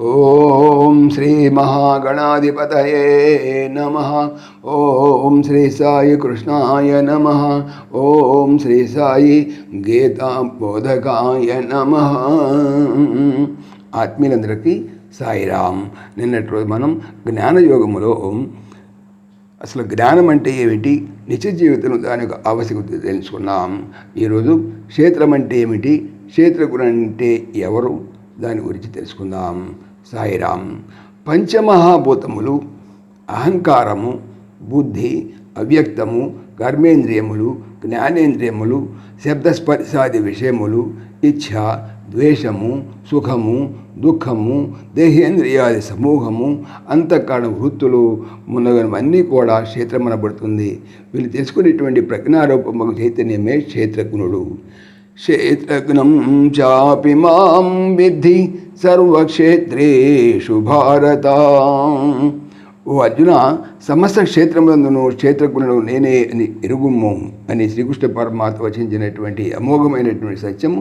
ఓం శ్రీ మహాగణాధిపతయే నమ. ఓం శ్రీ సాయి కృష్ణాయ నమ. ఓం శ్రీ సాయి గీతా బోధకాయ నమ. ఆత్మీయులందరికీ సాయిరామ్. నిన్నటి రోజు మనం జ్ఞానయోగములో అసలు జ్ఞానం అంటే ఏమిటి? నిత్య జీవితంలో దాని యొక్క ఆవశ్యకత తెలుసుకున్నాం. ఈరోజు క్షేత్రం అంటే ఏమిటి? క్షేత్రగురు అంటే ఎవరు? దాని గురించి తెలుసుకుందాం. సాయిరామ్ పంచమహాభూతములు అహంకారము బుద్ధి అవ్యక్తము కర్మేంద్రియములు జ్ఞానేంద్రియములు శబ్దస్పర్శాది విషయములు ఇచ్ఛ ద్వేషము సుఖము దుఃఖము దేహేంద్రియాది సమూహము అంతఃకరణ వృత్తులు మునగనవన్నీ కూడా క్షేత్రమనబడుతుంది. వీళ్ళు తెలుసుకునేటువంటి ప్రజ్ఞారూపము చైతన్యమే క్షేత్రజ్ఞుడు. క్షేత్రజ్ఞం చాపి మాం విద్ధి సర్వక్షేత్రేషు భారత. ఓ అర్జున సమస్త క్షేత్రములందును క్షేత్రజ్ఞుడు నేనే అని ఎరుగుము అని శ్రీకృష్ణ పరమాత్మ వచించినటువంటి అమోఘమైనటువంటి సత్యము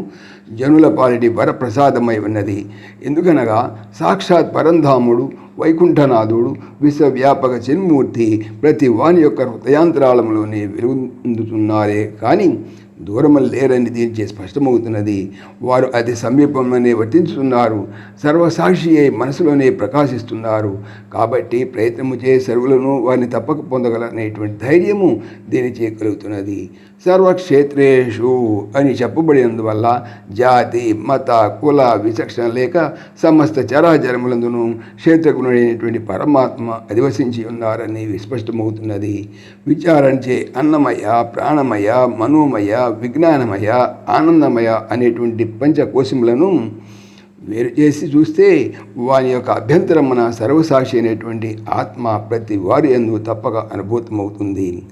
జనుల పాలిటి వరప్రసాదమై ఉన్నది. ఎందుకనగా సాక్షాత్ పరంధాముడు వైకుంఠనాథుడు విశ్వవ్యాపక చిన్మూర్తి ప్రతి వాని యొక్క హృదయాంతరాళంలోనే వెలుగుతున్నారే కానీ దూరము లేరని దీనిచే స్పష్టమవుతున్నది? వారు అతి సమీపంలోనే వర్తించుతున్నారు. సర్వసాక్షి అయి మనసులోనే ప్రకాశిస్తున్నారు. కాబట్టి ప్రయత్నము చే సర్వులను వారిని తప్పక పొందగలనేటువంటి ధైర్యము దీనిచే కలుగుతున్నది. సర్వక్షేత్రేషు అని చెప్పబడినందువల్ల జాతి మత కుల విచక్షణ లేక సమస్త చరాచరములందును క్షేత్రగుణుడైనటువంటి పరమాత్మ అధివసించి ఉన్నారని స్పష్టమవుతున్నది. విచారణ చే అన్నమయ ప్రాణమయ మనోమయ విజ్ఞానమయ ఆనందమయ అనేటువంటి పంచకోశములను వేరు చేసి చూస్తే వాని యొక్క అభ్యంతరమున సర్వసాక్షి అయినటువంటి ఆత్మ ప్రతి వారి ఎందు తప్పక అనుభూతమవుతుంది.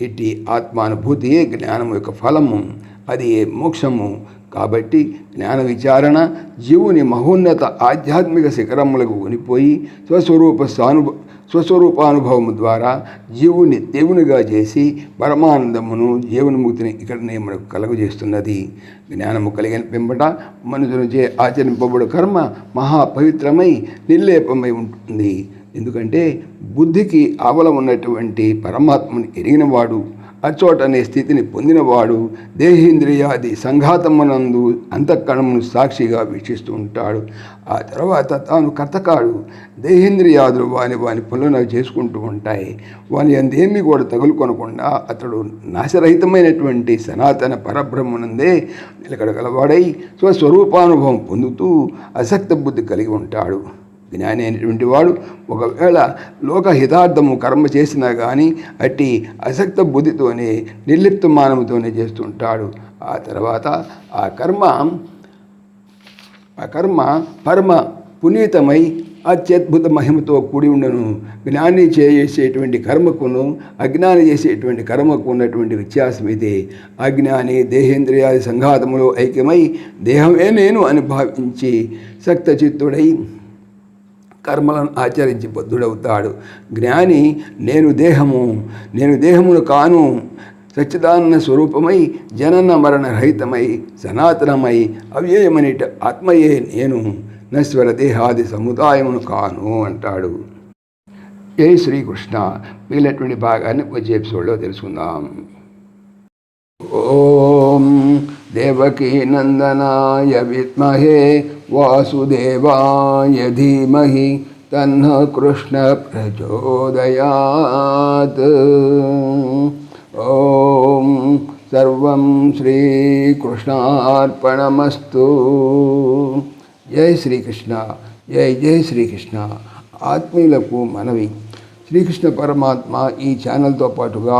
ఇట్టి ఆత్మానుభూతియే జ్ఞానం యొక్క ఫలము. అది మోక్షము. కాబట్టి జ్ఞాన విచారణ జీవుని మహోన్నత ఆధ్యాత్మిక శిఖరములకు కొనిపోయి స్వస్వరూప స్వానుభ స్వస్వరూపానుభవము ద్వారా జీవుని దేవునిగా చేసి పరమానందమును జీవన్ముక్తిని ఇక్కడనే మనకు కలుగజేస్తున్నది. జ్ఞానము కలిగిన పెంపట మనుషులచే ఆచరింపబడు కర్మ మహాపవిత్రమై నిర్లేపమై ఉంటుంది. ఎందుకంటే బుద్ధికి ఆవల ఉన్నటువంటి పరమాత్మను ఎరిగినవాడు అచోట అనే స్థితిని పొందినవాడు దేహేంద్రియాది సంఘాతమునందు అంతఃకణమును సాక్షిగా వీక్షిస్తూ ఉంటాడు. ఆ తర్వాత తాను కర్తకాడు దేహేంద్రియాదులు వాని వాని పనులను చేసుకుంటూ ఉంటాయి. వాని అందేమీ కూడా తగులుకొనకుండా అతడు నాశరహితమైనటువంటి సనాతన పరబ్రహ్మనందే నిలకడగలవాడై స్వస్వరూపానుభవం పొందుతూ అసక్త బుద్ధి కలిగి ఉంటాడు. జ్ఞాని అయినటువంటి వాడు ఒకవేళ లోక హితార్థము కర్మ చేసినా కానీ అట్టి అసక్త బుద్ధితోనే నిర్లిప్త మానముతోనే చేస్తుంటాడు. ఆ తర్వాత ఆ కర్మ ఆ కర్మ పరమ పునీతమై అత్యద్భుత మహిమతో కూడి ఉండను. జ్ఞాని చేసేటువంటి కర్మకును అజ్ఞాని చేసేటువంటి కర్మకు ఉన్నటువంటి వ్యత్యాసం ఇదే. అజ్ఞాని దేహేంద్రియాది సంఘాతములో ఐక్యమై దేహమే నేను అని భావించి సక్తచిత్తుడై కర్మలను ఆచరించి బద్ధుడవుతాడు జ్ఞాని నేను దేహము నేను దేహమును కాను సచ్చిదానంద స్వరూపమై జనన మరణ రహితమై సనాతనమై అవ్యయమని ఆత్మయే నేను నశ్వర దేహాది సముదాయమును కాను అంటాడు. జై శ్రీకృష్ణ. మిగిలినటువంటి భాగాన్ని వచ్చే ఎపిసోడ్లో తెలుసుకుందాం. ఓం దేవకీ నందనాయ విద్మహే వాసుదేవాయ ధీమహి తన్న కృష్ణ ప్రచోదయాత్ ఓం సర్వం శ్రీకృష్ణార్పణమస్తు జై శ్రీకృష్ణ జై జై శ్రీకృష్ణ ఆత్మీయులకు మనవి శ్రీకృష్ణ పరమాత్మ ఈ ఛానల్తో పాటుగా